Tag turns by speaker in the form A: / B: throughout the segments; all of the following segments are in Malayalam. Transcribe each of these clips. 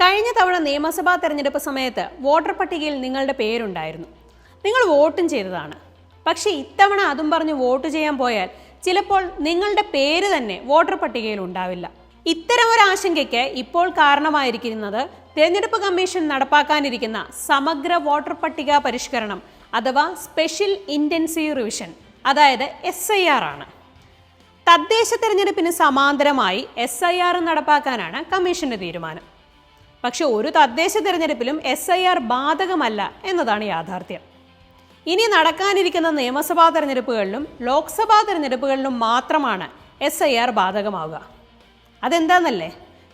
A: കഴിഞ്ഞ തവണ നിയമസഭാ തെരഞ്ഞെടുപ്പ് സമയത്ത് വോട്ടർ പട്ടികയിൽ നിങ്ങളുടെ പേരുണ്ടായിരുന്നു. നിങ്ങൾ വോട്ടും ചെയ്തതാണ്. പക്ഷേ ഇത്തവണ അതും പറഞ്ഞ് വോട്ട് ചെയ്യാൻ പോയാൽ ചിലപ്പോൾ നിങ്ങളുടെ പേര് തന്നെ വോട്ടർ പട്ടികയിൽ ഉണ്ടാവില്ല. ഇത്തരം ഒരു ആശങ്കയ്ക്ക് ഇപ്പോൾ കാരണമായിരിക്കുന്നത് തിരഞ്ഞെടുപ്പ് കമ്മീഷൻ നടപ്പാക്കാനിരിക്കുന്ന സമഗ്ര വോട്ടർ പട്ടിക പരിഷ്കരണം അഥവാ സ്പെഷ്യൽ ഇന്റൻസീവ് റിവിഷൻ അതായത് എസ് ഐ ആർ ആണ്. തദ്ദേശ തെരഞ്ഞെടുപ്പിന് സമാന്തരമായി എസ് ഐ ആർ നടപ്പാക്കാനാണ് കമ്മീഷന്റെ തീരുമാനം. പക്ഷെ ഒരു തദ്ദേശ തിരഞ്ഞെടുപ്പിലും എസ് ഐ ആർ ബാധകമല്ല എന്നതാണ് യാഥാർത്ഥ്യം. ഇനി നടക്കാനിരിക്കുന്ന നിയമസഭാ തെരഞ്ഞെടുപ്പുകളിലും ലോക്സഭാ തെരഞ്ഞെടുപ്പുകളിലും മാത്രമാണ് എസ് ഐ ആർ ബാധകമാവുക. അതെന്താണെന്നല്ലേ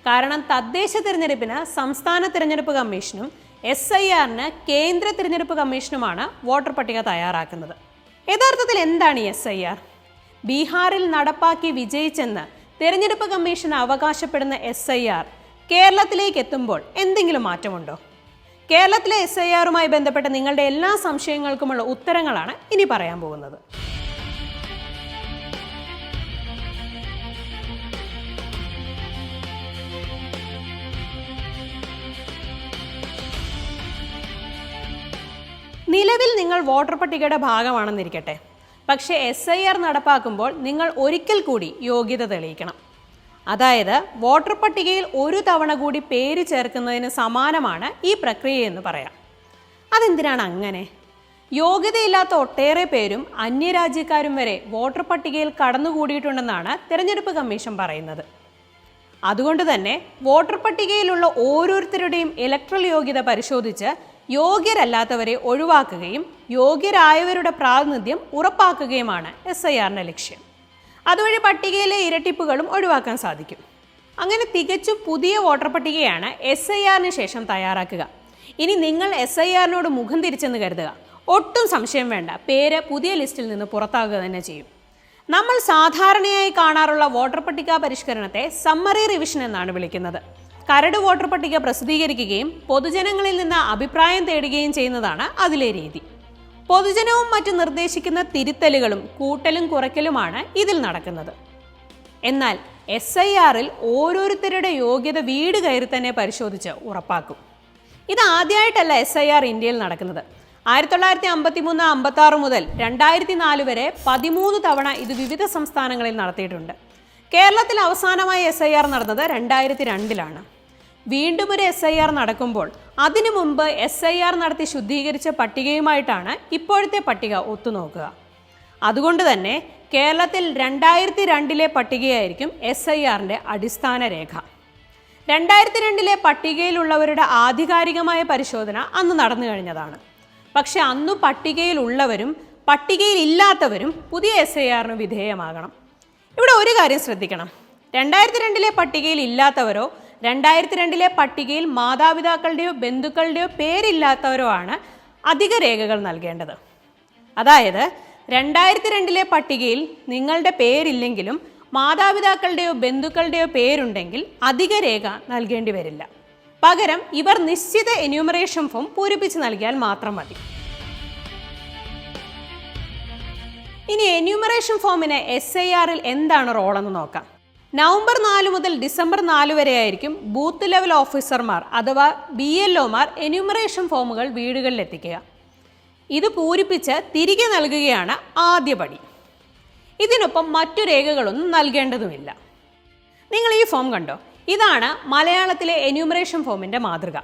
A: കാരണം തദ്ദേശ തിരഞ്ഞെടുപ്പിന് സംസ്ഥാന തിരഞ്ഞെടുപ്പ് കമ്മീഷനും എസ് ഐ ആറിന് കേന്ദ്ര തിരഞ്ഞെടുപ്പ് കമ്മീഷനുമാണ് വോട്ടർ പട്ടിക തയ്യാറാക്കുന്നത്. യഥാർത്ഥത്തിൽ എന്താണ് ഈ എസ് ഐ ആർ ബീഹാറിൽ നടപ്പാക്കി വിജയിച്ചെന്ന് തിരഞ്ഞെടുപ്പ് കമ്മീഷൻ അവകാശപ്പെടുന്ന എസ് ഐ ആർ കേരളത്തിലേക്ക് എത്തുമ്പോൾ എന്തെങ്കിലും മാറ്റമുണ്ടോ? കേരളത്തിലെ എസ് ഐ ആറുമായി ബന്ധപ്പെട്ട നിങ്ങളുടെ എല്ലാ സംശയങ്ങൾക്കുമുള്ള ഉത്തരങ്ങളാണ് ഇനി പറയാൻ പോകുന്നത്. നിലവിൽ നിങ്ങൾ വോട്ടർ പട്ടികയുടെ ഭാഗമാണെന്നിരിക്കട്ടെ. പക്ഷേ എസ് ഐ ആർ നടപ്പാക്കുമ്പോൾ നിങ്ങൾ ഒരിക്കൽ കൂടി യോഗ്യത തെളിയിക്കണം. അതായത് വോട്ടർ പട്ടികയിൽ ഒരു തവണ കൂടി പേര് ചേർക്കുന്നതിന് സമാനമാണ് ഈ പ്രക്രിയ എന്ന് പറയാം. അതെന്തിനാണ് അങ്ങനെ? യോഗ്യതയില്ലാത്ത ഒട്ടേറെ പേരും അന്യരാജ്യക്കാരും വരെ വോട്ടർ പട്ടികയിൽ കടന്നുകൂടിയിട്ടുണ്ടെന്നാണ് തിരഞ്ഞെടുപ്പ് കമ്മീഷൻ പറയുന്നത്. അതുകൊണ്ട് തന്നെ വോട്ടർ പട്ടികയിലുള്ള ഓരോരുത്തരുടെയും ഇലക്ട്രൽ യോഗ്യത പരിശോധിച്ച് യോഗ്യരല്ലാത്തവരെ ഒഴിവാക്കുകയും യോഗ്യരായവരുടെ പ്രാതിനിധ്യം ഉറപ്പാക്കുകയുമാണ് എസ് ഐ ആറിന്റെ ലക്ഷ്യം. അതുവഴി പട്ടികയിലെ ഇരട്ടിപ്പുകളും ഒഴിവാക്കാൻ സാധിക്കും. അങ്ങനെ തികച്ചും പുതിയ വോട്ടർ പട്ടികയാണ് എസ് ഐ ആറിന് ശേഷം തയ്യാറാക്കുക. ഇനി നിങ്ങൾ എസ് ഐ ആറിനോട് മുഖം തിരിച്ചെന്ന് കരുതുക. ഒട്ടും സംശയം വേണ്ട. പേര് പുതിയ ലിസ്റ്റിൽ നിന്ന് പുറത്താകുക തന്നെ ചെയ്യും. നമ്മൾ സാധാരണയായി കാണാറുള്ള വോട്ടർ പട്ടിക പരിഷ്കരണത്തെ സമ്മറി റിവിഷൻ എന്നാണ് വിളിക്കുന്നത്. കരട് വോട്ടർ പട്ടിക പ്രസിദ്ധീകരിക്കുകയും പൊതുജനങ്ങളിൽ നിന്ന് അഭിപ്രായം തേടുകയും ചെയ്യുന്നതാണ് അതിലെ രീതി. പൊതുജനവും മറ്റും നിർദ്ദേശിക്കുന്ന തിരുത്തലുകളും കൂട്ടലും കുറയ്ക്കലുമാണ് ഇതിൽ നടക്കുന്നത്. എന്നാൽ എസ് ഐ ആറിൽ ഓരോരുത്തരുടെ യോഗ്യത വീട് കയറി തന്നെ പരിശോധിച്ച് ഉറപ്പാക്കും. ഇത് ആദ്യമായിട്ടല്ല എസ് ഐ ആർ ഇന്ത്യയിൽ നടക്കുന്നത്. ആയിരത്തി തൊള്ളായിരത്തി അമ്പത്തി മൂന്ന് അമ്പത്തി ആറ് മുതൽ രണ്ടായിരത്തി നാല് വരെ പതിമൂന്ന് തവണ ഇത് വിവിധ സംസ്ഥാനങ്ങളിൽ നടത്തിയിട്ടുണ്ട്. കേരളത്തിൽ അവസാനമായി എസ് ഐ ആർ നടന്നത് രണ്ടായിരത്തി രണ്ടിലാണ്. വീണ്ടും ഒരു എസ് ഐ ആർ നടക്കുമ്പോൾ അതിനു മുമ്പ് എസ് ഐ ആർ നടത്തി ശുദ്ധീകരിച്ച പട്ടികയുമായിട്ടാണ് ഇപ്പോഴത്തെ പട്ടിക ഒത്തുനോക്കുക. അതുകൊണ്ട് തന്നെ കേരളത്തിൽ രണ്ടായിരത്തി രണ്ടിലെ പട്ടികയായിരിക്കും എസ് ഐ ആറിന്റെ അടിസ്ഥാന രേഖ. രണ്ടായിരത്തി രണ്ടിലെ പട്ടികയിലുള്ളവരുടെ ആധികാരികമായ പരിശോധന അന്ന് നടന്നു കഴിഞ്ഞതാണ്. പക്ഷെ അന്ന് പട്ടികയിലുള്ളവരും പട്ടികയിൽ ഇല്ലാത്തവരും പുതിയ എസ് ഐ ആറിന് വിധേയമാകണം. ഇവിടെ ഒരു കാര്യം ശ്രദ്ധിക്കണം. രണ്ടായിരത്തി രണ്ടിലെ പട്ടികയിൽ ഇല്ലാത്തവരോ രണ്ടായിരത്തി രണ്ടിലെ പട്ടികയിൽ മാതാപിതാക്കളുടെയോ ബന്ധുക്കളുടെയോ പേരില്ലാത്തവരോ ആണ് അധിക രേഖകൾ നൽകേണ്ടത്. അതായത് രണ്ടായിരത്തി രണ്ടിലെ പട്ടികയിൽ നിങ്ങളുടെ പേരില്ലെങ്കിലും മാതാപിതാക്കളുടെയോ ബന്ധുക്കളുടെയോ പേരുണ്ടെങ്കിൽ അധിക രേഖ നൽകേണ്ടി വരില്ല. പകരം ഇവർ നിശ്ചിത എന്യൂമറേഷൻ ഫോം പൂരിപ്പിച്ച് നൽകിയാൽ മാത്രം മതി. ഇനി എന്യൂമറേഷൻ ഫോമിന് എസ് ഐ ആറിൽ എന്താണ് റോളെന്ന് നോക്കാം. നവംബർ നാല് മുതൽ ഡിസംബർ നാല് വരെ ആയിരിക്കും ബൂത്ത് ലെവൽ ഓഫീസർമാർ അഥവാ ബി എൽ ഒമാർ എന്യൂമറേഷൻ ഫോമുകൾ വീടുകളിൽ എത്തിക്കുക ഇത് പൂരിപ്പിച്ച് തിരികെ നൽകുകയാണ് ആദ്യ പടി. ഇതിനൊപ്പം മറ്റു രേഖകളൊന്നും നൽകേണ്ടതുമില്ല. നിങ്ങൾ ഈ ഫോം കണ്ടോ? ഇതാണ് മലയാളത്തിലെ എന്യൂമറേഷൻ ഫോമിന്റെ മാതൃക.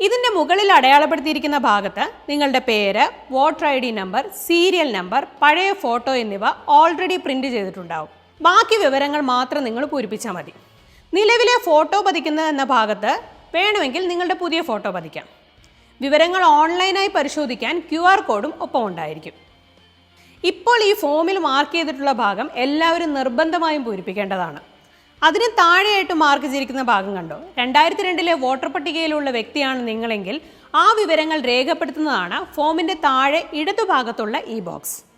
A: ഇതിന്റെ മുകളിൽ അടയാളപ്പെടുത്തിയിരിക്കുന്ന ഭാഗത്ത് നിങ്ങളുടെ പേര് voter I D number serial number പഴയ ഫോട്ടോ എന്നിവ ഓൾറെഡി പ്രിന്റ് ചെയ്തിട്ടുണ്ടാവും. ബാക്കി വിവരങ്ങൾ മാത്രം നിങ്ങൾ പൂരിപ്പിച്ചാൽ മതി. നിലവിലെ ഫോട്ടോ പതിക്കുന്ന എന്ന ഭാഗത്ത് വേണമെങ്കിൽ നിങ്ങളുടെ പുതിയ ഫോട്ടോ പതിക്കാം. വിവരങ്ങൾ ഓൺലൈനായി പരിശോധിക്കാൻ ക്യു ആർ കോഡും ഒപ്പം ഉണ്ടായിരിക്കും. ഇപ്പോൾ ഈ ഫോമിൽ മാർക്ക് ചെയ്തിട്ടുള്ള ഭാഗം എല്ലാവരും നിർബന്ധമായും പൂരിപ്പിക്കേണ്ടതാണ്. അതിന് താഴെയായിട്ട് മാർക്ക് ചെയ്തിരിക്കുന്ന ഭാഗം കണ്ടോ? രണ്ടായിരത്തി രണ്ടിലെ വോട്ടർ പട്ടികയിലുള്ള വ്യക്തിയാണ് നിങ്ങളെങ്കിൽ ആ വിവരങ്ങൾ രേഖപ്പെടുത്തുന്നതാണ് ഫോമിന്റെ താഴെ ഇടതുഭാഗത്തുള്ള ഈ ബോക്സ്.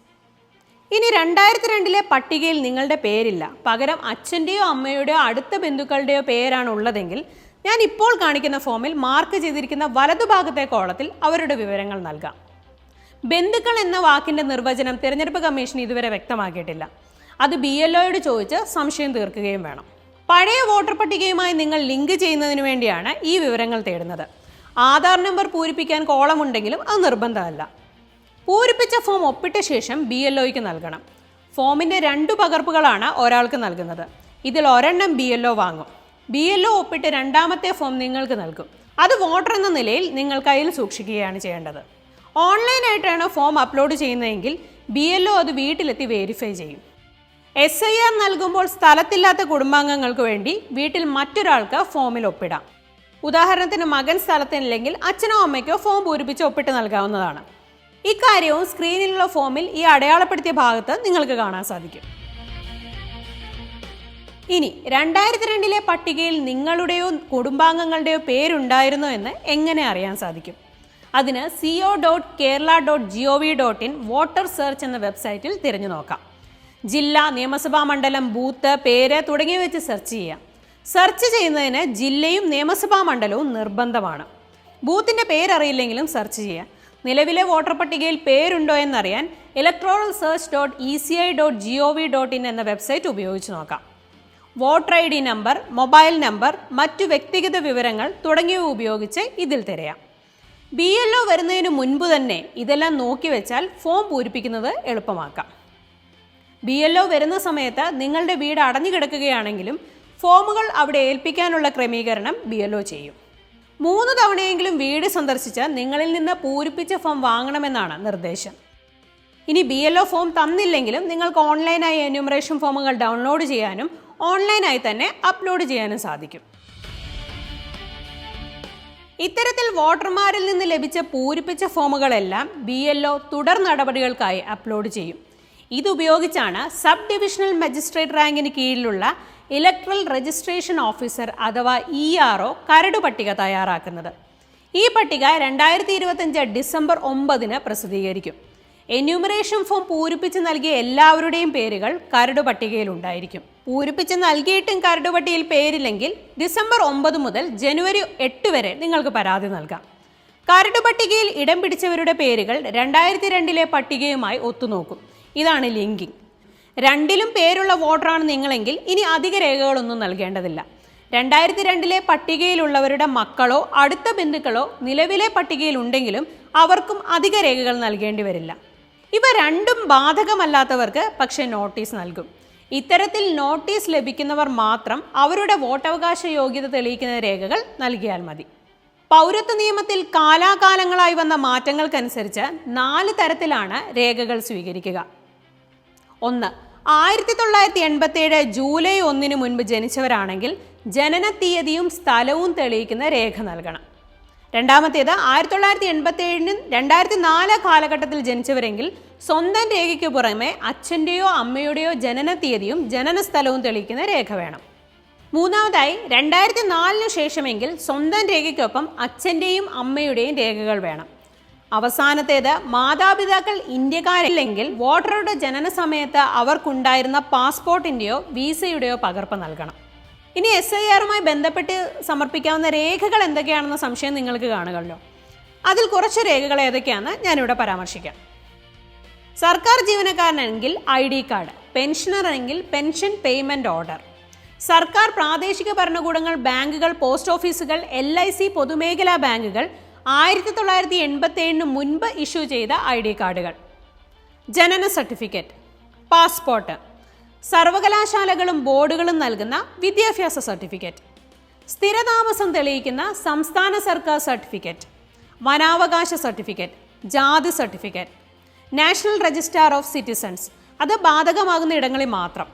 A: ഇനി രണ്ടായിരത്തി രണ്ടിലെ പട്ടികയിൽ നിങ്ങളുടെ പേരില്ല. പകരം അച്ഛന്റെയോ അമ്മയുടെയോ അടുത്ത ബന്ധുക്കളുടെയോ പേരാണ് ഉള്ളതെങ്കിൽ ഞാൻ ഇപ്പോൾ കാണിക്കുന്ന ഫോമിൽ മാർക്ക് ചെയ്തിരിക്കുന്ന വലതുഭാഗത്തെ കോളത്തിൽ അവരുടെ വിവരങ്ങൾ നൽകാം. ബന്ധുക്കൾ എന്ന വാക്കിന്റെ നിർവചനം തിരഞ്ഞെടുപ്പ് കമ്മീഷൻ ഇതുവരെ വ്യക്തമാക്കിയിട്ടില്ല. അത് ബി എൽ ഒയോട് ചോദിച്ച് സംശയം തീർക്കുകയും വേണം. പഴയ വോട്ടർ പട്ടികയുമായി നിങ്ങൾ ലിങ്ക് ചെയ്യുന്നതിന് വേണ്ടിയാണ് ഈ വിവരങ്ങൾ തേടുന്നത്. ആധാർ നമ്പർ പൂരിപ്പിക്കാൻ കോളമുണ്ടെങ്കിലും അത് നിർബന്ധമല്ല. പൂരിപ്പിച്ച ഫോം ഒപ്പിട്ട ശേഷം ബി എൽ ഒയ്ക്ക് നൽകണം. ഫോമിന്റെ രണ്ടു പകർപ്പുകളാണ് ഒരാൾക്ക് നൽകുന്നത്. ഇതിൽ ഒരെണ്ണം ബി എൽ ഒ വാങ്ങും. ബി എൽ ഒ ഒപ്പിട്ട് രണ്ടാമത്തെ ഫോം നിങ്ങൾക്ക് നൽകും. അത് വോട്ടർ എന്ന നിലയിൽ നിങ്ങൾ കയ്യിൽ സൂക്ഷിക്കുകയാണ് ചെയ്യേണ്ടത്. ഓൺലൈനായിട്ടാണ് ഫോം അപ്ലോഡ് ചെയ്യുന്നതെങ്കിൽ ബി എൽ ഒ അത് വീട്ടിലെത്തി വെരിഫൈ ചെയ്യും. എസ് ഐ ആർ നൽകുമ്പോൾ സ്ഥലത്തില്ലാത്ത കുടുംബാംഗങ്ങൾക്ക് വേണ്ടി വീട്ടിൽ മറ്റൊരാൾക്ക് ഫോമിൽ ഒപ്പിടാം. ഉദാഹരണത്തിന് മകൻ സ്ഥലത്തില്ലെങ്കിൽ അച്ഛനോ അമ്മയ്ക്കോ ഫോം പൂരിപ്പിച്ച് ഒപ്പിട്ട് നൽകാവുന്നതാണ്. ഇക്കാര്യവും സ്ക്രീനിലുള്ള ഫോമിൽ ഈ അടയാളപ്പെടുത്തിയ ഭാഗത്ത് നിങ്ങൾക്ക് കാണാൻ സാധിക്കും. ഇനി രണ്ടായിരത്തി രണ്ടിലെ പട്ടികയിൽ നിങ്ങളുടെയോ കുടുംബാംഗങ്ങളുടെയോ പേരുണ്ടായിരുന്നോ എന്ന് എങ്ങനെ അറിയാൻ സാധിക്കും? അതിന് CEO dot Kerala dot G O V dot in voter search എന്ന വെബ്സൈറ്റിൽ തിരഞ്ഞു നോക്കാം. ജില്ല നിയമസഭാ മണ്ഡലം ബൂത്ത് പേര് തുടങ്ങിയ വെച്ച് സെർച്ച് ചെയ്യാം. സെർച്ച് ചെയ്യുന്നതിന് ജില്ലയും നിയമസഭാ മണ്ഡലവും നിർബന്ധമാണ്. ബൂത്തിന്റെ പേരറിയില്ലെങ്കിലും സെർച്ച് ചെയ്യാം. നിലവിലെ വോട്ടർ പട്ടികയിൽ പേരുണ്ടോ എന്നറിയാൻ electoral search dot E C I dot G O V dot in എന്ന വെബ്സൈറ്റ് ഉപയോഗിച്ച് നോക്കാം. Voter I D number mobile number മറ്റു വ്യക്തിഗത വിവരങ്ങൾ തുടങ്ങിയവ ഉപയോഗിച്ച് ഇതിൽ തിരയാം. ബി എൽ ഒ വരുന്നതിന് മുൻപ് തന്നെ ഇതെല്ലാം നോക്കി വെച്ചാൽ ഫോം പൂരിപ്പിക്കുന്നത് എളുപ്പമാക്കാം. ബി എൽ ഒ വരുന്ന സമയത്ത് നിങ്ങളുടെ വീട് അടഞ്ഞു കിടക്കുകയാണെങ്കിലും ഫോമുകൾ അവിടെ ഏൽപ്പിക്കാനുള്ള ക്രമീകരണം ബി എൽ ഒ ചെയ്യും. മൂന്ന് തവണയെങ്കിലും വീട് സന്ദർശിച്ച് നിങ്ങളിൽ നിന്ന് പൂരിപ്പിച്ച ഫോം വാങ്ങണമെന്നാണ് നിർദ്ദേശം. ഇനി ബി എൽ ഒ ഫോം തന്നില്ലെങ്കിലും നിങ്ങൾക്ക് ഓൺലൈനായി എന്യൂമറേഷൻ ഫോമുകൾ ഡൗൺലോഡ് ചെയ്യാനും ഓൺലൈനായി തന്നെ അപ്ലോഡ് ചെയ്യാനും സാധിക്കും. ഇത്തരത്തിൽ വോട്ടർമാരിൽ നിന്ന് ലഭിച്ച പൂരിപ്പിച്ച ഫോമുകളെല്ലാം ബി എൽ ഒ തുടർ നടപടികൾക്കായി അപ്ലോഡ് ചെയ്യും. ഇതുപയോഗിച്ചാണ് സബ് ഡിവിഷണൽ മജിസ്ട്രേറ്റ് റാങ്കിന് കീഴിലുള്ള ഇലക്ട്രൽ രജിസ്ട്രേഷൻ ഓഫീസർ അഥവാ ഇ ആർ ഒ കരട് പട്ടിക തയ്യാറാക്കുന്നത്. ഈ പട്ടിക രണ്ടായിരത്തി ഇരുപത്തഞ്ച് ഡിസംബർ ഒമ്പതിന് പ്രസിദ്ധീകരിക്കും. എന്യൂമറേഷൻ ഫോം പൂരിപ്പിച്ച് നൽകിയ എല്ലാവരുടെയും പേരുകൾ കരട് പട്ടികയിൽ ഉണ്ടായിരിക്കും. പൂരിപ്പിച്ച് നൽകിയിട്ടും കരട് പട്ടികയിൽ പേരില്ലെങ്കിൽ ഡിസംബർ ഒമ്പത് മുതൽ ജനുവരി എട്ട് വരെ നിങ്ങൾക്ക് പരാതി നൽകാം. കരട് പട്ടികയിൽ ഇടം പിടിച്ചവരുടെ പേരുകൾ രണ്ടായിരത്തി രണ്ടിലെ പട്ടികയുമായി ഒത്തുനോക്കും. ഇതാണ് ലിങ്കിങ്. രണ്ടിലും പേരുള്ള വോട്ടറാണ് നിങ്ങളെങ്കിൽ ഇനി അധിക രേഖകളൊന്നും നൽകേണ്ടതില്ല. രണ്ടായിരത്തി രണ്ടിലെ പട്ടികയിലുള്ളവരുടെ മക്കളോ അടുത്ത ബന്ധുക്കളോ നിലവിലെ പട്ടികയിലുണ്ടെങ്കിലും അവർക്കും അധിക രേഖകൾ നൽകേണ്ടി വരില്ല. ഇവ രണ്ടും ബാധകമല്ലാത്തവർക്ക് പക്ഷേ നോട്ടീസ് നൽകും. ഇത്തരത്തിൽ നോട്ടീസ് ലഭിക്കുന്നവർ മാത്രം അവരുടെ വോട്ടവകാശ യോഗ്യത തെളിയിക്കുന്ന രേഖകൾ നൽകിയാൽ മതി. പൗരത്വ നിയമത്തിൽ കാലാകാലങ്ങളായി വന്ന മാറ്റങ്ങൾക്കനുസരിച്ച് നാല് തരത്തിലാണ് രേഖകൾ സ്വീകരിക്കുക. ഒന്ന് ആയിരത്തി തൊള്ളായിരത്തി എൺപത്തിയേഴ് ജൂലൈ ഒന്നിന് മുൻപ് ജനിച്ചവരാണെങ്കിൽ ജനന തീയതിയും സ്ഥലവും തെളിയിക്കുന്ന രേഖ നൽകണം. രണ്ടാമത്തേത് ആയിരത്തി തൊള്ളായിരത്തി എൺപത്തി ഏഴിന് രണ്ടായിരത്തി നാല് കാലഘട്ടത്തിൽ ജനിച്ചവരെങ്കിൽ സ്വന്തം രേഖയ്ക്ക് പുറമെ അച്ഛന്റെയോ അമ്മയുടെയോ ജനന തീയതിയും ജനന സ്ഥലവും തെളിയിക്കുന്ന രേഖ വേണം. മൂന്നാമതായി രണ്ടായിരത്തി നാലിന് ശേഷമെങ്കിൽ സ്വന്തം രേഖയ്ക്കൊപ്പം അച്ഛന്റെയും അമ്മയുടെയും രേഖകൾ വേണം. അവസാനത്തേത് മാതാപിതാക്കൾ ഇന്ത്യക്കാരില്ലെങ്കിൽ വോട്ടറുടെ ജനന സമയത്ത് അവർക്കുണ്ടായിരുന്ന പാസ്പോർട്ടിന്റെയോ വിസയുടെയോ പകർപ്പ് നൽകണം. ഇനി എസ് ഐ ആറുമായി ബന്ധപ്പെട്ട് സമർപ്പിക്കാവുന്ന രേഖകൾ എന്തൊക്കെയാണെന്ന സംശയം നിങ്ങൾക്ക് കാണുമല്ലോ അതിൽ കുറച്ച് രേഖകൾ ഏതൊക്കെയാണെന്ന് ഞാനിവിടെ പരാമർശിക്കാം. സർക്കാർ ജീവനക്കാരനെങ്കിൽ ഐ ഡി കാർഡ് പെൻഷനറെങ്കിൽ പെൻഷൻ പേയ്മെന്റ് ഓർഡർ. സർക്കാർ പ്രാദേശിക ഭരണകൂടങ്ങൾ ബാങ്കുകൾ പോസ്റ്റ് ഓഫീസുകൾ എൽ ഐ സി പൊതുമേഖലാ ബാങ്കുകൾ ആയിരത്തി തൊള്ളായിരത്തി എൺപത്തി ഏഴിന് മുൻപ് ഇഷ്യൂ ചെയ്ത ഐ ഡി കാർഡുകൾ. ജനന സർട്ടിഫിക്കറ്റ് പാസ്പോർട്ട് സർവകലാശാലകളും ബോർഡുകളും നൽകുന്ന വിദ്യാഭ്യാസ സർട്ടിഫിക്കറ്റ് സ്ഥിരതാമസം തെളിയിക്കുന്ന സംസ്ഥാന സർക്കാർ സർട്ടിഫിക്കറ്റ് വനാവകാശ സർട്ടിഫിക്കറ്റ് ജാതി certificate national registrar of citizens. അത് ബാധകമാകുന്ന ഇടങ്ങളിൽ മാത്രം.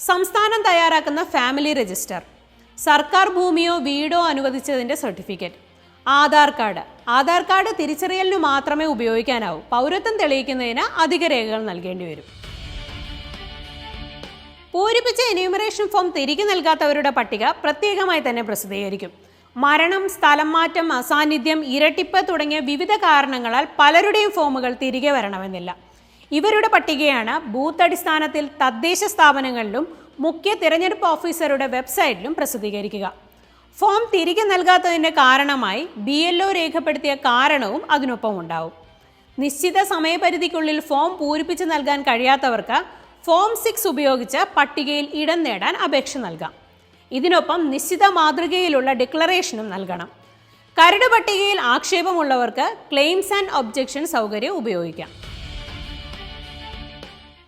A: സംസ്ഥാനം തയ്യാറാക്കുന്ന ഫാമിലി രജിസ്റ്റർ സർക്കാർ ഭൂമിയോ വീടോ അനുവദിച്ചതിന്റെ certificate Aadhaar card. Aadhaar card തിരിച്ചറിയലിന് മാത്രമേ ഉപയോഗിക്കാനാവൂ. പൗരത്വം തെളിയിക്കുന്നതിന് അധിക രേഖകൾ നൽകേണ്ടി വരും. പൂരിപ്പിച്ച എന്യൂമറേഷൻ ഫോം തിരികെ നൽകാത്തവരുടെ പട്ടിക പ്രത്യേകമായി തന്നെ പ്രസിദ്ധീകരിക്കും. മരണം സ്ഥലം മാറ്റം അസാന്നിധ്യം ഇരട്ടിപ്പ് തുടങ്ങിയ വിവിധ കാരണങ്ങളാൽ പലരുടെയും ഫോമുകൾ തിരികെ വരണമെന്നില്ല. ഇവരുടെ പട്ടികയാണ് ബൂത്ത് അടിസ്ഥാനത്തിൽ തദ്ദേശ സ്ഥാപനങ്ങളിലും മുഖ്യ തിരഞ്ഞെടുപ്പ് ഓഫീസറുടെ വെബ്സൈറ്റിലും പ്രസിദ്ധീകരിക്കുക. ഫോം തിരികെ നൽകാത്തതിന്റെ കാരണമായി ബി എൽ ഒ രേഖപ്പെടുത്തിയ കാരണവും അതിനൊപ്പം ഉണ്ടാവും. നിശ്ചിത സമയപരിധിക്കുള്ളിൽ ഫോം പൂരിപ്പിച്ച് നൽകാൻ കഴിയാത്തവർക്ക് ഫോം സിക്സ് ഉപയോഗിച്ച് പട്ടികയിൽ ഇടം നേടാൻ അപേക്ഷ നൽകാം. ഇതിനൊപ്പം നിശ്ചിത മാതൃകയിലുള്ള ഡിക്ലറേഷനും നൽകണം. കരട് പട്ടികയിൽ ആക്ഷേപമുള്ളവർക്ക് ക്ലെയിംസ് ആൻഡ് ഒബ്ജക്ഷൻ സൗകര്യം ഉപയോഗിക്കാം.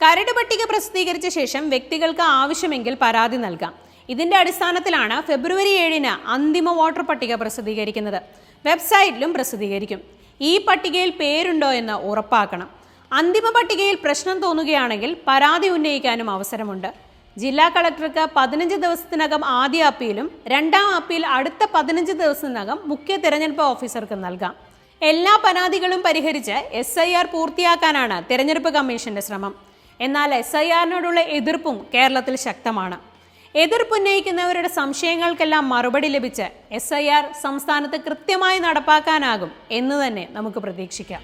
A: കരട് പട്ടിക പ്രസിദ്ധീകരിച്ച ശേഷം വ്യക്തികൾക്ക് ആവശ്യമെങ്കിൽ പരാതി നൽകാം. ഇതിന്റെ അടിസ്ഥാനത്തിലാണ് ഫെബ്രുവരി ഏഴിന് അന്തിമ വോട്ടർ പട്ടിക പ്രസിദ്ധീകരിക്കുന്നത്. വെബ്സൈറ്റിലും പ്രസിദ്ധീകരിക്കും. ഈ പട്ടികയിൽ പേരുണ്ടോ എന്ന് ഉറപ്പാക്കണം. അന്തിമ പട്ടികയിൽ പ്രശ്നം തോന്നുകയാണെങ്കിൽ പരാതി ഉന്നയിക്കാനും അവസരമുണ്ട്. ജില്ലാ കളക്ടർക്ക് പതിനഞ്ച് ദിവസത്തിനകം ആദ്യ അപ്പീലും രണ്ടാം അപ്പീൽ അടുത്ത പതിനഞ്ച് ദിവസത്തിനകം മുഖ്യ തിരഞ്ഞെടുപ്പ് ഓഫീസർക്ക് നൽകാം. എല്ലാ പരാതികളും പരിഹരിച്ച് എസ് ഐ ആർ പൂർത്തിയാക്കാനാണ് തിരഞ്ഞെടുപ്പ് കമ്മീഷന്റെ ശ്രമം. എന്നാൽ എസ് ഐ ആറിനോടുള്ള എതിർപ്പും കേരളത്തിൽ ശക്തമാണ്. എതിർപ്പുന്നയിക്കുന്നവരുടെ സംശയങ്ങൾക്കെല്ലാം മറുപടി ലഭിച്ച് എസ് സംസ്ഥാനത്ത് കൃത്യമായി നടപ്പാക്കാനാകും എന്ന് തന്നെ നമുക്ക് പ്രതീക്ഷിക്കാം.